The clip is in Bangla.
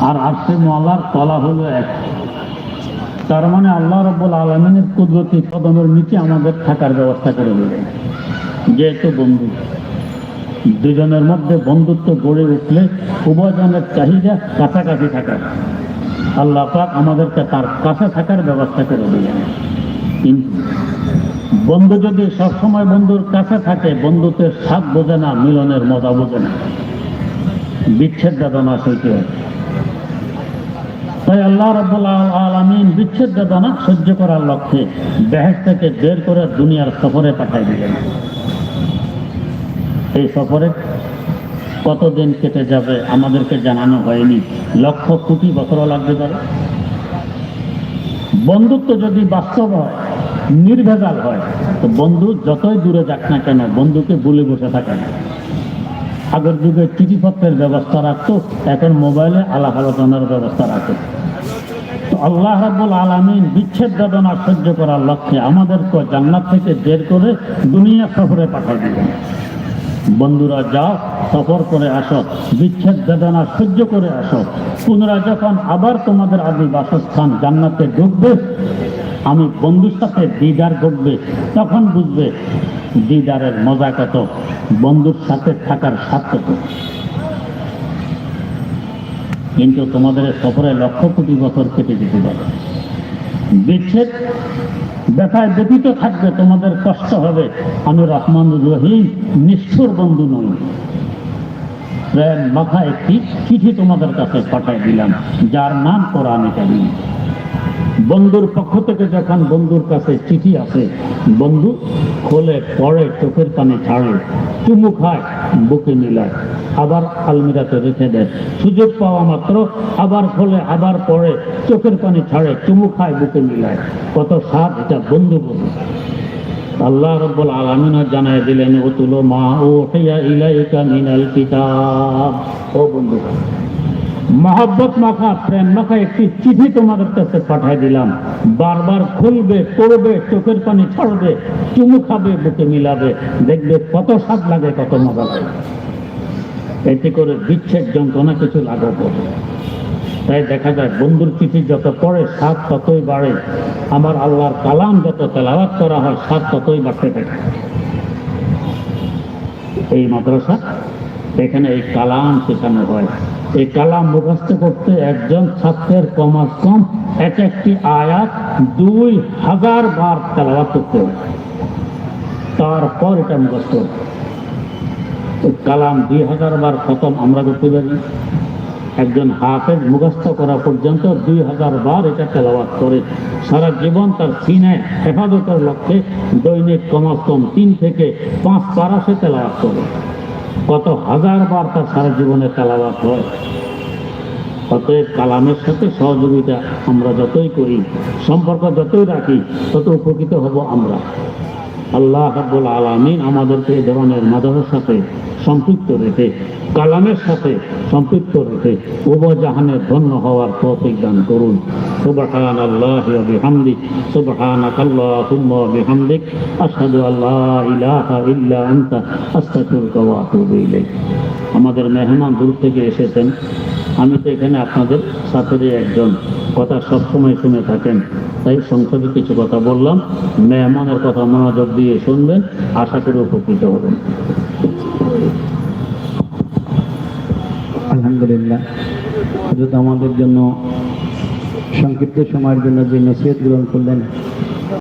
আর আরশে মহলার তলা হলো এক। তার মানে আল্লাহ রব্বুল আলমিনের কুদরতি কদমের নিচে আমাদের থাকার ব্যবস্থা করে দেবেন যেহেতু বন্ধু, দুজনের মধ্যে বন্ধুত্ব গড়ে উঠলে উভয়জনের চাহিদা কাছাকাছি থাকার আল্লাহ পাক আমাদেরকে তার কাছে থাকার ব্যবস্থা করে দিলেন কিন্তু বন্ধু যদি সবসময় বন্ধুর কাছে থাকে বন্ধুত্বের স্বাদ বোঝে না, মিলনের মজা বোঝে না। বিচ্ছেদ বেদনা সইতে হয়। তাই আল্লাহ রব্বুল আলমিন বিচ্ছেদ বেদনা সহ্য করার লক্ষ্যে দেহেজ থেকে বের করে দুনিয়ার সফরে পাঠাই দিলেন। এই সফরে কতদিন কেটে যাবে আমাদেরকে জানানো হয়নি। লক্ষ কোটি বছরও লাগতে পারে বন্ধুত্ব যদি বাস্তব হয়, নির্ভেজাল হয়, তো বন্ধু যতই দূরে যাক না কেন, বন্ধুকে বলে বসে থাকে না। আগের যুগে চিঠিপত্রের ব্যবস্থা রাখতো, এখন মোবাইলে আলাপ আলোচনার ব্যবস্থা রাখে। আল্লাহ রাব্বুল আলামিন বিচ্ছেদ বেদনা সহ্য করার লক্ষ্যে আমাদেরকে জান্নাত থেকে বের করে দুনিয়া সফরে পাঠিয়ে দিলেন। বন্ধুরা, যাও, সফর করে আসো, বিচ্ছেদ বেদনা সহ্য করে আসো। পুনরায় যখন আবার তোমাদের আদি বাসস্থান জান্নাতে ঢুকবে আমি বন্ধুর সাথে দিদার ঘটবে, তখন বুঝবে দিদারের মজা কত, বন্ধুর সাথে থাকার কত। কিন্তু তোমাদের সফরে লক্ষ কোটি বছর কেটে যেতে পারে। বিচ্ছেদ, ব্যথায় ব্যতীত থাকবে তোমাদের কষ্ট হবে। আমি রহমান রহিম, নিষ্ঠুর বন্ধু নই। প্রেম মাথা একটি চিঠি তোমাদের কাছে পাঠাই দিলাম, যার নাম কোরআনে কারিম। বন্ধুর পক্ষ থেকে যখন বন্ধুর কাছে চিঠি আসে, বন্ধু খোলে, পড়ে, চোখের পানি ছাড়ে, চুমু খায়, বুকে মিলায়, আবার আলমিরাতে রেখে দেয়। সুযোগ পাওয়া মাত্র, আবার খোলে, আবার পড়ে, চোখের পানি ছাড়ে, চুমু খায়, বুকে মিলায়। কত স্বাদ, এটা বন্ধু বন্ধু আল্লাহ রব্বুল আলামিন জানায় দিলেন ও তুলো মা ও ইলাইকা মিনাল কিতাব। ও বন্ধু মহাব্বত মাখা, প্রেম মাখা একটি চিঠি তোমাদের কাছে পাঠিয়ে দিলাম। বারবার খুলবে, পড়বে, চোখের পানি ছাড়বে, চুমু খাবে, বুকে মিলাবে। দেখবে কত স্বাদ লাগে, কত মজা লাগে। এতে করে বিচ্ছেদ যন্ত্রণা কিছু হবে তাই দেখা যায় বন্ধুর চিঠি যত পড়ে, স্বাদ ততই বাড়ে। আমার আল্লাহর কালাম যত তেলাওয়াত করা হয়, স্বাদ ততই বাড়তে থাকে। এই মাদ্রাসা, এখানে এই কালাম শেখানো হয়। এই কালাম মুখস্থ করতে একজন ছাত্রের কমাস কম, এক একটি আয়াত দুই হাজার বার তেলাওয়াত করতে তারপর এটা মুখস্থ। কালাম দুই হাজার বার খতম, আমরা করতে পারি। একজন হাফেজ মুখস্থ করা পর্যন্ত দুই হাজার বার এটা তেলাওয়াত করে। সারা জীবন তার সিনায় হেফাজতের লক্ষ্যে দৈনিক কমাস কম তিন থেকে পাঁচ পারা সে তেলাওয়াত করে। কত হাজার বার তার সারা জীবনে কালাবাস হয়। অতএব কালামের সাথে সহযোগিতা আমরা যতই করি, সম্পর্ক যতই রাখি, তত উপকৃত হব আমরা। আল্লাহ হাবুল আলমিন আমাদেরকে এ ধরনের মাদকের সাথে সম্পৃক্ত রেখে কালামের সাথে সম্পৃক্ত রেখে উবজাহানে ধন্য হওয়ার তৌফিক দান করুন। সুবহান আল্লাহ বিহামদি সুবহানাক আল্লাহুম্মা বিহামদিক আশহাদু আল্লা ইলাহা ইল্লা আনতা। আস্তাগফিরুকা ওয়া আতুবু ইলাইক। আমাদের মেহমান দূর থেকে এসেছেন। আমি তো এখানে আপনাদের সাথে একজন। কথা সবসময় শুনে থাকেন। তাই সংক্ষেপে কিছু কথা বললাম। মেহমানের কথা মনোযোগ দিয়ে শুনবেন। আশা করি উপকৃত হবেন। আলহামদুলিল্লাহ। আমাদের জন্য সংক্ষিপ্ত সময়ের জন্য যে নসিহত গ্রহণ করলেন